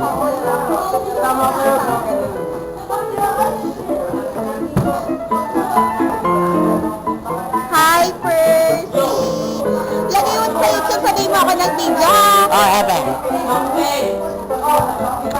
Tama kayo sa Hi, Percy! Lagi mo sa YouTube, sabihin mo ako ng video. Oh, hebe. Okay.